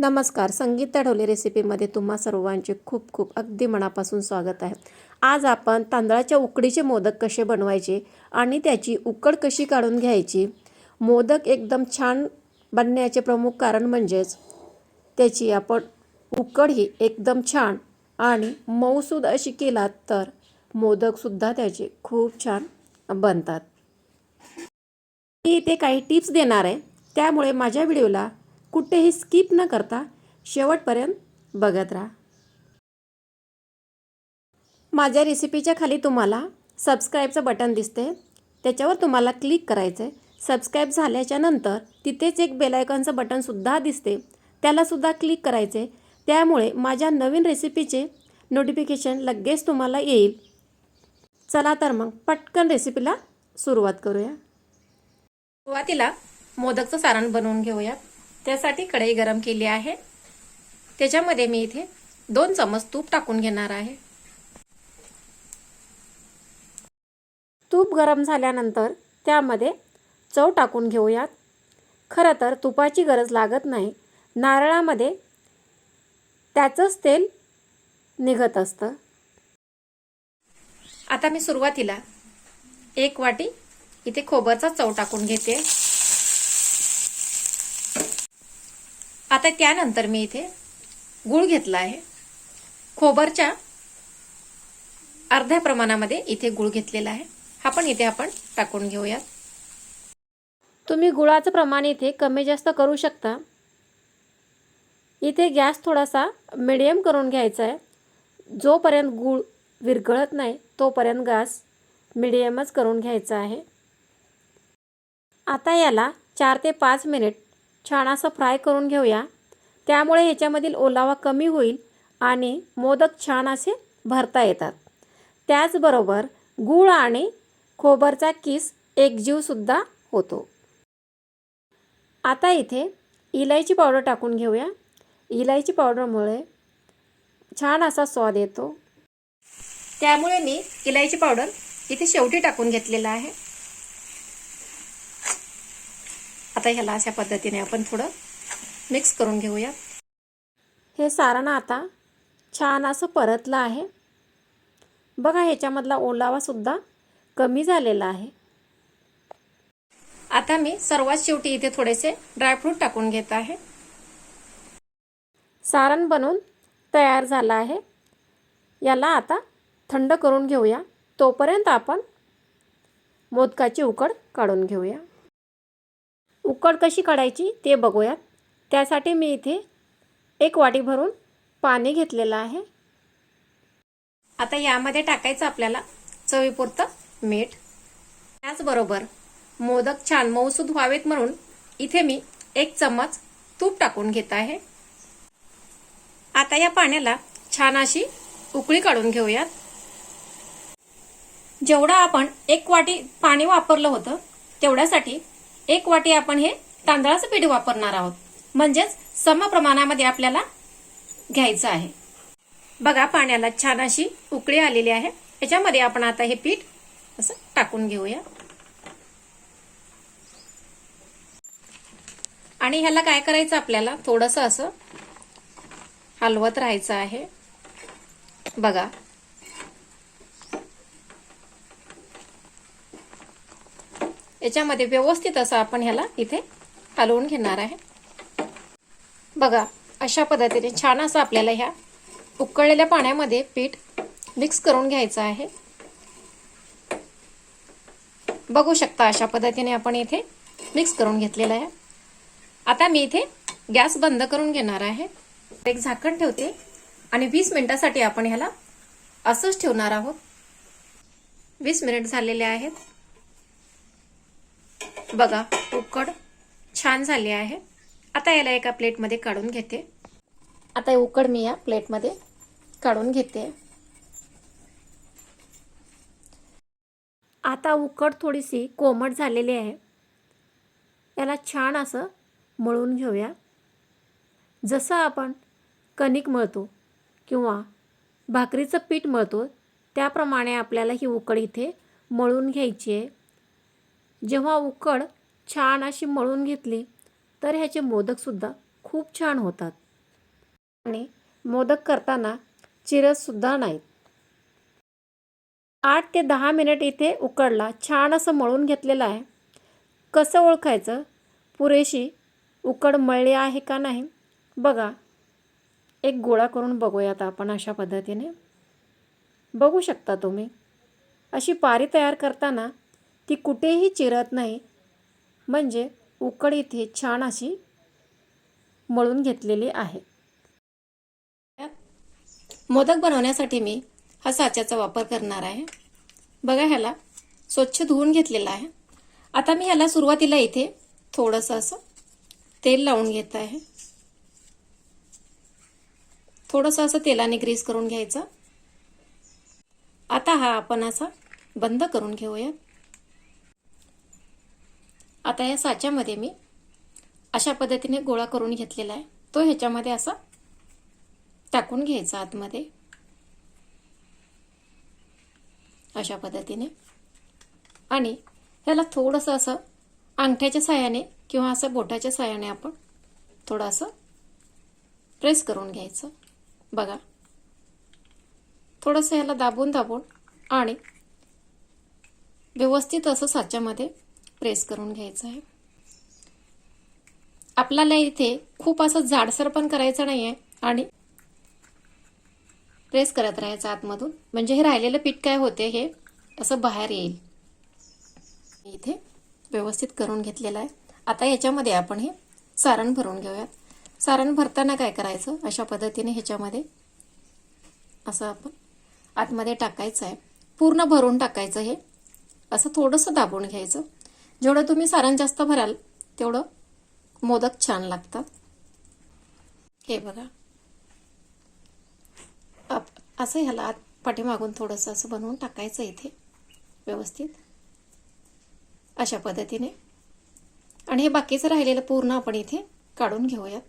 नमस्कार संगीता ढोले रेसिपीमध्ये तुम्हा सर्वांचे खूप खूप अगदी मनापासून स्वागत आहे. आज आपण तांदळाच्या उकडीचे मोदक कसे बनवायचे आणि त्याची उकड कशी काढून घ्यायची? मोदक एकदम छान बनण्याचे प्रमुख कारण म्हणजेच त्याची आपण उकड ही एकदम छान आणि मऊसूद अशी केलात तर मोदकसुद्धा त्याचे खूप छान बनतात. मी इथे काही टिप्स देणार आहे. त्यामुळे माझ्या व्हिडिओला कुठेही स्किप न करता शेवटपर्यंत बघत राहा. माझ्या रेसिपीच्या खाली तुम्हाला सबस्क्राईबचं बटन दिसते त्याच्यावर तुम्हाला क्लिक करायचं आहे सबस्क्राईब झाल्याच्यानंतर तिथेच एक बेलायकॉनचं बटनसुद्धा दिसते त्यालासुद्धा क्लिक करायचे त्यामुळे माझ्या नवीन रेसिपीचे नोटिफिकेशन लगेच तुम्हाला येईल. चला तर मग पटकन रेसिपीला सुरुवात करूया. सुरुवातीला मोदकचं सारण बनवून घेऊया त्यासाठी कढई गरम केली आहे. त्याच्यामध्ये मी इथे दोन चमच तूप टाकून घेणार आहे. तूप गरम झाल्यानंतर त्यामध्ये चव टाकून घेऊयात. खरं तर तुपाची गरज लागत नाही. नारळामध्ये त्याचंच तेल निघत असतं. आता मी सुरुवातीला एक वाटी इथे खोबरचा चव टाकून घेते. आता त्यानंतर मी इथे गूळ घेतला आहे. खोबरच्या अर्ध्या प्रमाणामध्ये इथे गूळ घेतलेला आहे. हा पण इथे आपण टाकून घेऊयात. तुम्ही गुळाचं प्रमाण इथे कमी जास्त करू शकता. इथे गॅस थोडासा मिडियम करून घ्यायचा आहे. जोपर्यंत गूळ विरघळत नाही तोपर्यंत गॅस मिडियमच करून घ्यायचा आहे. आता याला चार ते पाच मिनिट छान असं फ्राय करून घेऊया. त्यामुळे ह्याच्यामधील ओलावा कमी होईल आणि मोदक छान असे भरता येतात. त्याचबरोबर गूळ आणि खोबरचा किस एकजीवसुद्धा होतो. आता इथे इलायची पावडर टाकून घेऊया. इलायची पावडरमुळे छान असा स्वाद येतो. त्यामुळे मी इलायची पावडर इथे शेवटी टाकून घेतलेला आहे. आता ह्याला अशा पद्धतीने आपण थोडं मिक्स करून घेऊया. हे सारण आता छान असं परतलं आहे. बघा ह्याच्यामधला ओलावासुद्धा कमी झालेला आहे. आता मी सर्वात शेवटी इथे थोडेसे ड्रायफ्रूट टाकून घेत आहे. सारण बनवून तयार झालं आहे. याला आता थंड करून घेऊया. तोपर्यंत आपण मोदकाची उकड काढून घेऊया. उकड कशी काढायची ते बघूयात. त्यासाठी मी इथे एक वाटी भरून पाणी घेतलेलं आहे. आता यामध्ये टाकायचं आपल्याला चवीपुरतं मीठ. त्याचबरोबर मोदक छान मऊसूद व्हावेत म्हणून इथे मी एक चम्मच तूप टाकून घेत आहे. आता या पाण्याला छान अशी उकळी काढून घेऊयात. जेवढं आपण एक वाटी पाणी वापरलं होतं तेवढ्यासाठी एक वाटी आपण हे तांदळाचं पीठ वापरणार आहोत. म्हणजेच सम प्रमाणामध्ये आपल्याला घ्यायचं आहे. बघा पाण्याला छान अशी उकळी आलेली आहे. याच्यामध्ये आपण आता हे पीठ असं टाकून घेऊया. आणि ह्याला काय करायचं आपल्याला? थोडंसं असं हलवत राहायचं आहे. बघा याच्यामध्ये व्यवस्थित असं आपण ह्याला इथे हलवून घेणार आहे. बघा अशा पद्धतीने छान असं आपल्याला ह्या उकळलेल्या पाण्यामध्ये पीठ मिक्स करून घ्यायचं आहे. बघू शकता अशा पद्धतीने आपण इथे मिक्स करून घेतलेलं आहे. आता मी इथे गॅस बंद करून घेणार आहे. एक झाकण ठेवते आणि वीस मिनिटासाठी आपण ह्याला असंच ठेवणार आहोत. वीस मिनिट झालेले आहेत. बघा उकड छान झाली आहे. आता याला एका प्लेटमध्ये काढून घेते. आता उकड मी या प्लेटमध्ये काढून घेते. आता उकड थोडीशी कोमट झालेली आहे. याला छान असं मळून घेऊया. जसं आपण कणिक मळतो किंवा भाकरीचं पीठ मळतो त्याप्रमाणे आपल्याला ही उकड इथे मळून घ्यायची आहे. जेव्हा उकड छान अशी मळून घेतली तर ह्याचे मोदकसुद्धा खूप छान होतात. आणि मोदक करताना चिरतसुद्धा नाहीत. आठ ते दहा मिनिट इथे उकडला छान असं मळून घेतलेलं आहे. कसं ओळखायचं? पुरेशी उकड मळली आहे का नाही? बघा. एक गोळा करून बघूयात आपण अशा पद्धतीने. बघू शकता तुम्ही. अशी पारी तयार करताना ती कुठेही चिरत नाही. म्हणजे उकड इथे छान अशी मळून घेतलेली आहे. मोदक बनवण्यासाठी मी हा साच्याचा वापर करणार आहे. बघा ह्याला स्वच्छ धुवून घेतलेला आहे. आता मी ह्याला सुरुवातीला इथे थोडंसं असं तेल लावून घेत आहे. थोडंसं असं तेलाने ग्रीस करून घ्यायचं. आता हा आपण असा बंद करून घेऊयात. आता या साच्यामध्ये मी अशा पद्धतीने गोळा करून घेतलेला आहे. तो ह्याच्यामध्ये असा टाकून घ्यायचा आतमध्ये. अशा पद्धतीने. आणि ह्याला थोडंसं असं अंगठ्याच्या साह्याने किंवा असं बोटाच्या साह्याने आपण थोडंसं प्रेस करून घ्यायचं. बघा. थोडंसं ह्याला दाबून दाबून आणि व्यवस्थित असं साच्यामध्ये प्रेस करून घ्यायचं आहे. आपल्याला इथे खूप असं जाडसर पण करायचं नाही आहे आणि प्रेस करत राहायचं आतमधून. म्हणजे हे राहिलेलं पीठ काय होते हे असं बाहेर येईल. इथे व्यवस्थित करून घेतलेलं आहे. आता याच्यामध्ये आपण हे सारण भरून घेऊयात. सारण भरताना काय करायचं? अशा पद्धतीने ह्याच्यामध्ये असं आपण आतमध्ये टाकायचं आहे. पूर्ण भरून टाकायचं हे. असं थोडंसं दाबून घ्यायचं. जेवढं तुम्ही सारण जास्त भराल तेवढं मोदक छान लागतात. हे बघा. आप असं ह्याला आत पाठीमागून थोडंसं असं बनवून टाकायचं इथे व्यवस्थित. अशा पद्धतीने. आणि हे बाकीचं राहिलेलं पूर्ण आपण इथे काढून घेऊयात.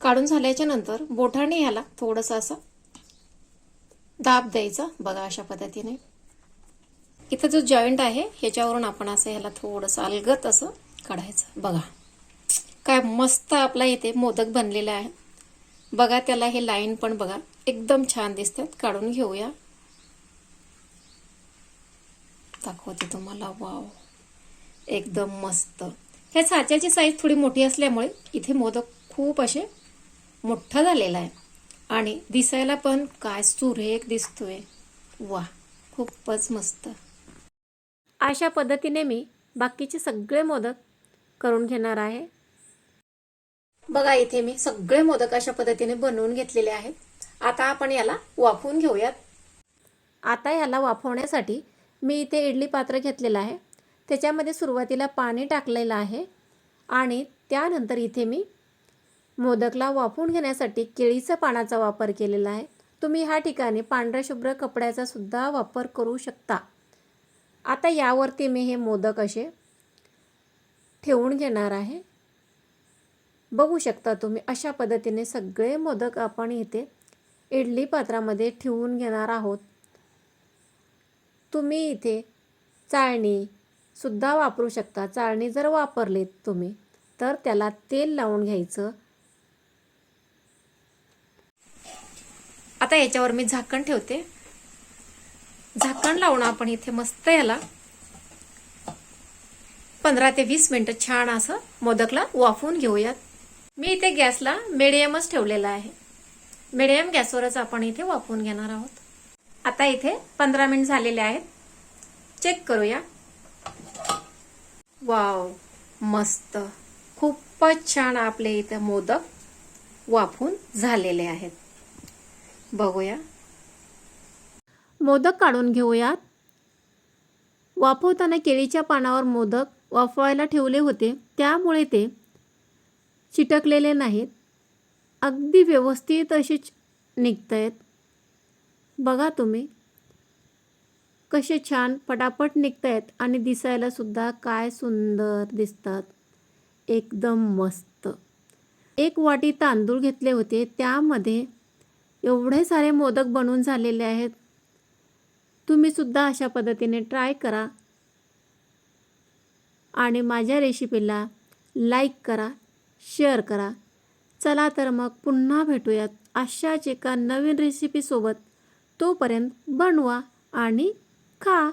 काढून झाल्याच्यानंतर बोठाने ह्याला थोडंसं असं दाब द्यायचा बघा अशा पद्धतीने. इथं जो जॉईंट आहे ह्याच्यावरून आपण असं ह्याला थोडंसं अलगत असं काढायचं. बघा. काय मस्त आपला इथे मोदक बनलेला आहे. बघा त्याला हे लाईन पण बघा. एकदम छान दिसतात. काढून घेऊया. दाखवते तुम्हाला. वाव. एकदम मस्त. ह्या साच्याची साईज थोडी मोठी असल्यामुळे इथे मोदक खूप असे मोठा झालेला आहे. आणि दिसायला पण काय सुरेख दिसतोय. वा खूपच मस्त. अशा पद्धतीने मी बाकीचे सगळे मोदक करून घेणार आहे. बघा इथे मी सगळे मोदक अशा पद्धतीने बनवून घेतलेले आहेत. आता आपण याला वाफवून घेऊयात. आता याला वाफवण्यासाठी मी इथे इडली पात्र घेतलेलं आहे. त्याच्यामध्ये सुरुवातीला पाणी टाकलेलं आहे आणि त्यानंतर इथे मी मोदकला वाफवून घेण्यासाठी केळीचा पानाचा वापर केलेला आहे. तुम्ही ह्या ठिकाणी पांढऱ्या शुभ्र कपड्याचा सुद्धा वापर करू शकता. आता यावरती मी हे मोदक असे ठेवून घेणार आहे. बघू शकता तुम्ही अशा पद्धतीने सगळे मोदक आपण इथे इडली पात्रामध्ये ठेवून घेणार आहोत. तुम्ही इथे चाळणी सुद्धा वापरू शकता. चाळणी जर वापरलीत तुम्ही तर त्याला तेल लावून घ्यायचं. आता याच्यावर मी झाकण ठेवते. झाकण लावून आपण इथे मस्त याला पंधरा ते वीस मिनिटं छान असं मोदकला वाफवून घेऊयात. मी इथे गॅसला मिडियमच ठेवलेला आहे. मिडियम गॅसवरच आपण इथे वाफवून घेणार आहोत. आता इथे पंधरा मिनिट झालेले आहेत. चेक करूया. वाव मस्त. खूपच छान आपले इथे मोदक वाफून झालेले आहेत. बघूया. मोदक काढून घेऊयात. वाफवताना केळीच्या पानावर मोदक वाफवायला ठेवले होते. त्यामुळे ते चिटकलेले नाहीत. अगदी व्यवस्थित असे निघत आहेत बघा तुम्ही. कसे छान पटापट निघत आहेत आणि दिसायलासुद्धा काय सुंदर दिसतात. एकदम मस्त. एक वाटी तांदूळ घेतले होते. त्यामध्ये एवढे सारे मोदक बनवून झालेले आहेत. तुम्ही सुद्धा अशा पद्धतीने ट्राय करा. आणि माझ्या रेसिपीला लाईक करा शेअर करा. चला तर मग पुन्हा भेटूयात अशाच एका नवीन रेसिपीसोबत तोपर्यंत बनवा आणि खा.